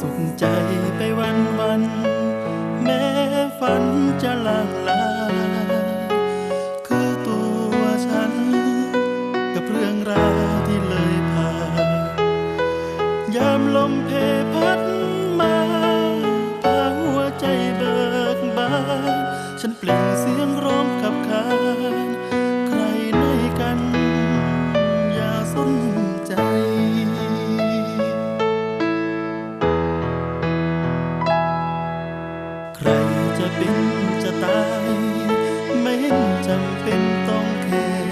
สุขใจไปวันวัน แม้ฝันจะลางลา คือตัวฉัน กับเรื่องราวที่เลยผ่านยามลมเพพัดมาพาหัวใจเบิกบาน ฉันเปล่งเสียง ใครจะดิ้นจะตาย ไม่จำเป็นต้องแคร์